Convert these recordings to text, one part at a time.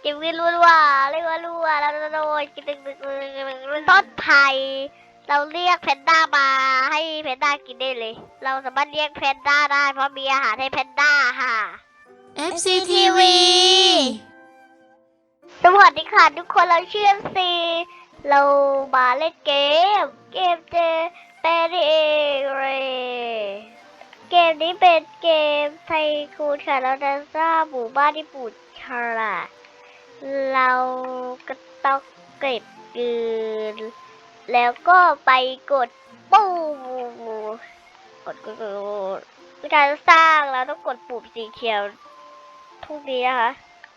เก็บเงินรัวๆเรียกว่ารัวแล้วโดนกินตึกตึกต้นไผ่เราเรียกแพนด้ามาให้แพนด้ากินได้เลย เราสามารถเรียกแพนด้าได้ เพราะมีอาหารให้แพนด้าค่ะ FCTV สวัสดีค่ะทุกคนเราชื่อซีเรามาเล่นเกม เกมเจเปรเรเกมนี้เป็นเกมไทคูนค่ะเราจะสร้างหมู่บ้านที่ปูดฉลาด เราก็ต้องเก็บเงินแล้วก็ไปกดปูกดกดกดการสร้างเราต้องกดปุ่มสีเขียวทุกนี้นะคะ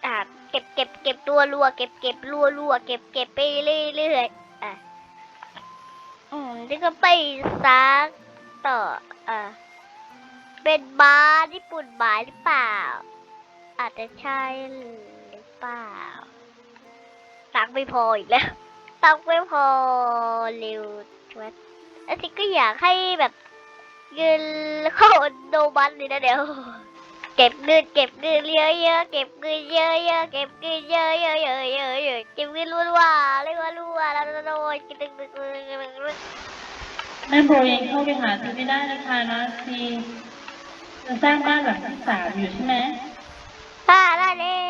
อ่าเก็บเก็บเก็บรัวรัวเก็บเก็บรัวรัวเก็บเก็บไปเรื่อยเรื่อยอะอืมนี่ก็ไปซักต่ออะเป็นบาร์ญี่ปุ่นบาร์หรือเปล่า อาจจะใช่หรือ เปล่า ตังค์ไม่พออีกแล้ว ตังค์ไม่พอเร็วชวดอันนี้ก็อยากให้แบบเงินเข้าโนบันเลยนะเดี๋ยว เก็บเงินเก็บเงินเยอะเยอะๆเก็บเงินเยอะเยอะๆเก็บเงินเยอะเยอะเยอะเยอะเยอะเก็บเงินรัวๆเรียกว่ารัวแล้วโดนกินตึกตึกตึกตึกตึกแม่โบยังเข้าไปหาซีไม่ได้นะคะนะซีจะสร้างบ้านหลังที่สามอยู่ใช่ไหมอ่าได้เลย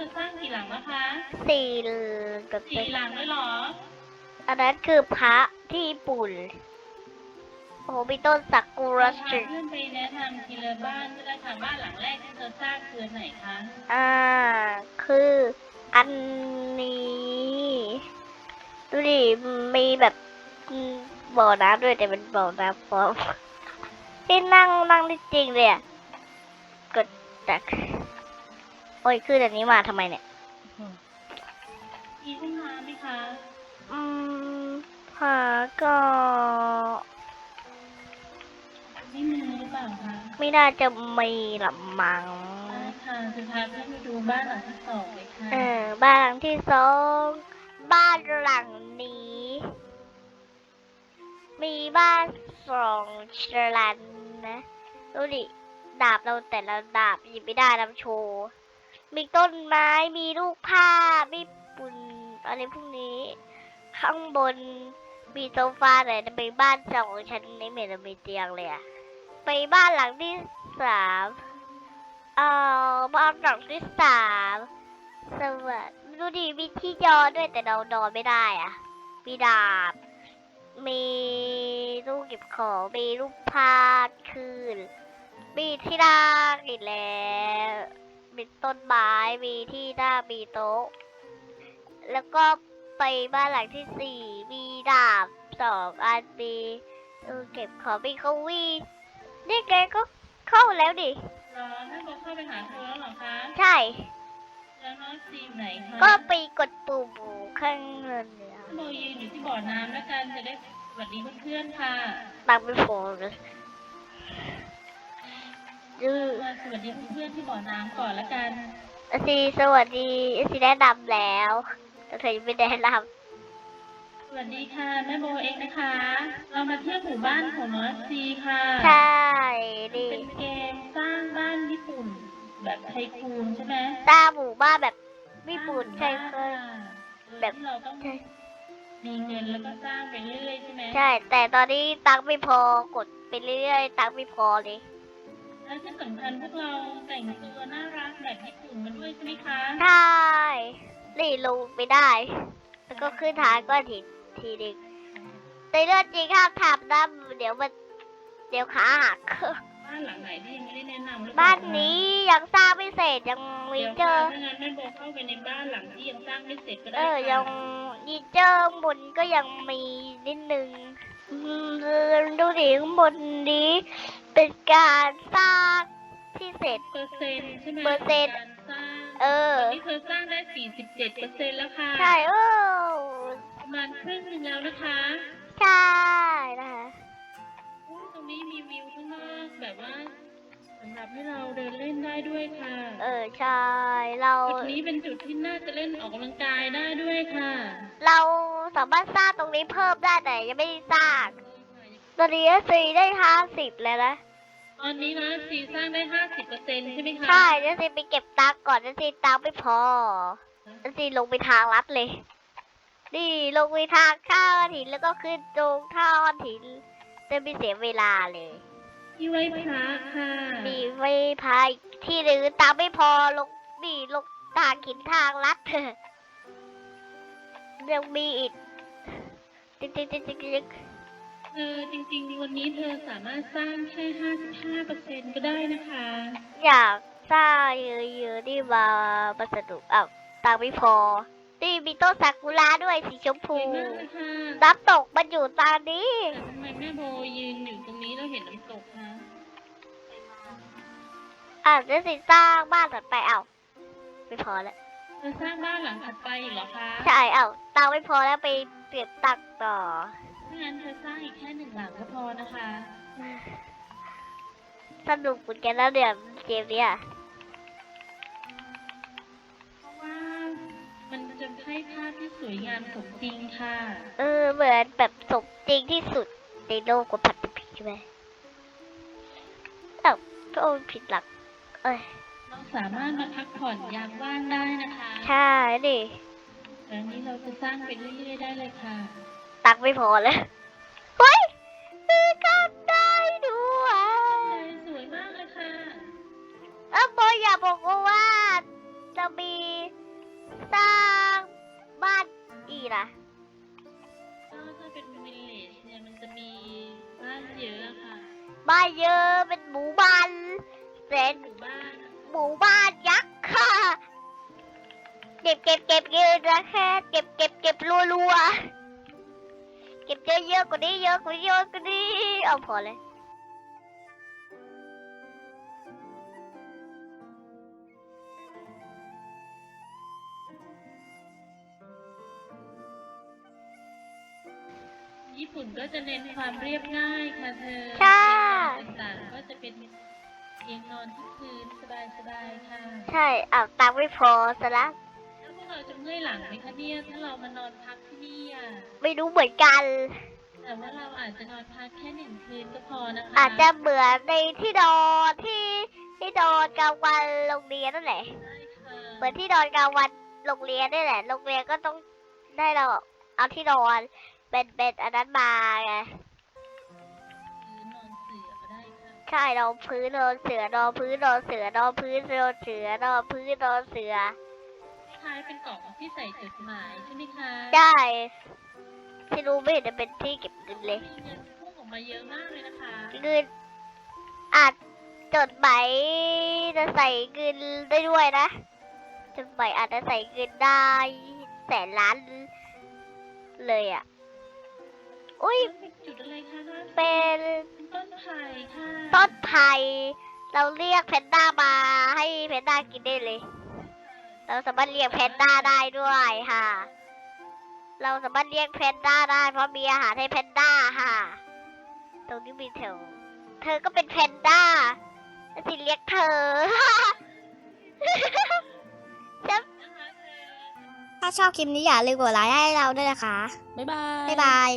แล้วจะสร้างกี่หลังนะคะสี่กับสี่หลังเลยเหรอ อันนั้นคือพระที่ญี่ปุ่น โอ้โหมีต้นสักุระพาสึเพื่อนไปแนะนำทีละบ้านก็ได้ค่ะบ้านหลังแรกที่เธอสร้างคืออนไหนคะ อ่า คืออันนี้ดูดิมีแบบอืมบ่อน้ำด้วยแต่เป็นบ่อน้ำปลอมที่นั่งนั่งได้จริงเลยอะกดจาก โอ้ยขึ้นอันนี้มาทำไมเนี่ย มีห้องน้ำไหมคะอืมผาก็ไม่มีหรือเปล่าคะไม่น่าจะมีหลัมัง ได้ค่ะจะพาเพื่อนไปดูบ้านหลังที่สองเลยค่ะเออ บ้านหลังที่สองบ้านหลังนี้ มีบ้านสองชั้นนะ ดูดิ ดาบเราแต่ละดาบหยิบไม่ได้นำโชว์ มีต้นไม้มีลูกผ้ามีปุ่นอะไรพวกนี้ ข้างบนมีโซฟาแต่จะเป็นบ้านสองชั้นไม่เหมือนจะมีเตียงเลยอะไปบ้านหลังที่สามเอ่อบ้านหลังที่สามสวัสดดูดิมีที่ยอนด้วยแต่เรานอนไม่ได้อะมีดาบ มีลูกเก็บของมีลูกพาดคืนมีที่นั่งอีกแล้ว มีต้นไม้มีที่นั่งมีโต๊ะ แล้วก็ไปบ้านหลังที่สี่มีดาบสองอันมีเออเก็บของมีเก้าอี้นี่แกก็เข้าแล้วดิรอแม่โบเข้าไปหาเธอแล้วเหรอคะ ใช่ แล้วน้องซีอยู่ไหนคะก็ไปกดปุ่มข้างเงินเนี่ยแม่โบยืนอยู่ที่บ่อน้ำแล้วกันจะได้สวัสดีเพื่อนๆค่ะตังไม่พอเล ยดูมาสวัสดีเพื่อนๆที่บ่อน้ำก่อนแล้วกันอาซีสวัสดีอาซีแนะนำแล้วแต่เธอยังไม่แนะนสวัสดีค่ะแม่โบเองนะคะ เรามาเที่ยวหมู่บ้านของน้องซีค่ะำใช่ดีเป็นเกมสร้างบ้านญี่ปุ่น แบบไทคูนใช่ไหมตาหมู่บ้านแบบญี่ปุ่นใช่สเคร้างยบ้านค่ะแบบโดยที่เราต้องใช่มีเงินแล้วก็สร้างไปเรื่อยใช่ไหมใช่ แต่ตอนนี้ตังค์ไม่พอกดไปเรื่อยๆตังค์ไม่พอเลย และที่สำคัญพวกเราแต่งตัวน่ารักแบบญี่ปุ่นมาด้วยใช่ไหมคะ ใช่นี่ลงไปได้ แล้วก็ขึ้นทางก็ทีทีหนึงในเรื่องจริงห้ามทำนะเดี๋ยวมันเดี๋ยวขาหัก บ้านหลังไหนที่ยังไม่ได้แนะนำหรือเปล่บ้านนี้ยังสร้างไม่เสร็จยังมีเดี๋ยวเจค่ะอถ้างั้นแม่โบเข้าไปในบ้านหลังที่ยังสร้างไม่เสร็จก็ได้เออ ค่ะยังยีเจอร์บนก็ยังมีนิดนึงอืม ดูดิข้างบนนี้ เป็นการสร้างที่เสร็จ เปอร์เซ็นต์ใช่ไหมเปอร์เซ็นต์ การสร้างเออตอนนี้เธอสร้างได้ 47เปอร์เซ็นต์แล้วค่ะ ใช่เออประมาณครึ่งหนึงแล้วนะคะใช่นะคะอุ๊ยตรงนี้มีวิวข้างนอกแบบว่า สำหรับให้เราเดินเล่นได้ด้วยค่ะเออใช่เรา จุดนี้เป็นจุดที่น่าจะเล่นออกกำลังกายได้ด้วยค่ะเราสามารถสร้างตรงนี้เพิ่มได้แต่ยังไม่ได้สร้างตอนนี้ซีได้ห้าสิบแล้วนะตตอนนี้นะซีสร้างได้ห้าสิบเปอร์เซ็นต์ใช่ไหมคะใช่เจสซี่ไปเก็บตังค์ก่อนเจสซี่ตังค์ไม่พอเจสซี่ลงไปทางลัดเลย นี่ลงไปทางข้าวหินแล้วก็ขึ้นตรงท่าหินจะไม่เสียเวลาเลย ที่ไว้พระค่ะ มีไว้พายที่หนึ่งตังค์ไม่พอลงนี่ลงทางหินทางลัดยังมีอีกจิ๊กจิ๊กจิ๊กจิ๊กจิ๊กเออจริงๆ วันนี้เธอสามารถสร้างแค่ห้าสิบห้าเปอร์เซ็นต์ก็ได้นะคะ อยากสร้างเยอะๆนี่มามาสนุกอ้าวตังค์ไม่พอ นี่มีต้นซากุระด้วยสีชมสพูวยมากเลยค่ะน้ำตกมันอยู่ตอนนี้แต่ทำไมแม่โบยืนอยู่ตรงนี้ อะเดี๋ยวสิสร้างบ้านถัดไปเอ้าไม่พอแล้วเธอสร้างบ้านหลังถัดไปอีกเหรอคะใช่เอ้าตังค์ไม่พอแล้วไปเปลี่ยนตังค์ต่อ ถ้างั้นเธอสร้างอีกแค่หนึ่งหลังก็พอนะคะ สนุกเหมือนกันแล้วเนี่ยเกมเนี้ยเพราะว่ามันจะให้ภาพที่สวยงามสมจริงค่ะ เออเหมือนแบบสมจริงที่สุดในโลกกว่าผัดผิดใช่ไหมเอ้าก็โอนผิดหลัก เอ้ยเราสามารถมาพักผ่อนยามว่างได้นะคะใช่ดิแล้วนี้เราจะสร้างไปเรื่อยๆได้เลยค่ะ ตังค์ไม่พอเลยเฮ้ยซื้อกันได้ด้วยใจสวยมากเลยค่ะเออโบอย่าบอกว่าจะมีสร้างบ้านอีกนะก็ถ้าเป็นวิลเลจเนี่ยมันจะมีบ้านเยอะค่ะ บ้านเยอะเป็นหมู่บ้าน เซนหมู่บ้านอะหมู่บ้านยักษ์ค่ะ เก็บเก็บเก็บเยอะนะแค่เก็บเก็บเก็บรัวรัวๆเก็บเยอะเยอะๆกว่านี้เยอะกว่านี้เยอะกว่านี้เอาพอเลยญี่ปุ่นก็จะเน้นความเรียบง่ายค่ะเธอใช่เตียงนอนต่างๆก็จะเป็น เตียงนอนที่พื้นสบายๆค่ะใช่เอาตังค์ไม่พอซะละแล้วพวกเราจะเมื่อยหลังไหมคะเนี่ยถ้าเรามานอนพักที่นี่อะไม่รู้เหมือนกัน แต่ว่าเราอาจจะนอนพักแค่หนึ่งคืนก็พอนะคะอาจจะเหมือนในที่นอนที่ที่นอนกลางวันโรงเรียนนั่นแหละ ได้ค่ะเหมือนที่นอนกลางวันโรงเรียนนี่แหละ โรงเรียนก็ต้องได้เราเอาที่นอนเป็นเป็นอันนั้นมาไง ใช่นอนพื้นนอนเสือนอนพื้นนอนเสือนอนพื้นนอนเสือนอนพื้นนอนเสือคล้ายๆเป็นกล่องที่ใส่จดหมายใช่ไหมคะใช่ที่รู้ไม่เห็นจะเป็นที่เก็บเงินเลยมีเงินพุ่งออกมาเยอะมากเลยนะคะเงินอาจจดหมายจะใส่เงินได้ด้วยนะจดหมายอาจจะใส่เงินได้แสนล้านเลยอะ อุ้ยเป็นจุดอะไรคะนะเป็นเป็นต้นไผ่ค่ะต้นไผ่เราเรียกแพนด้ามาให้แพนด้ากินได้เลย เราสามารถเรียกแพนด้าได้ด้วยค่ะ เราสามารถเรียกแพนด้าได้เพราะมีอาหารให้แพนด้าค่ะ ตรงนี้มีเถวเธอก็เป็นแพนด้าแล้วสิเรียกเธอฉันนะคะเธอถ้าชอบคลิปนี้อย่าลืมกดไลค์ให้เราด้วยนะคะ บ๊ายบาย บ๊ายบาย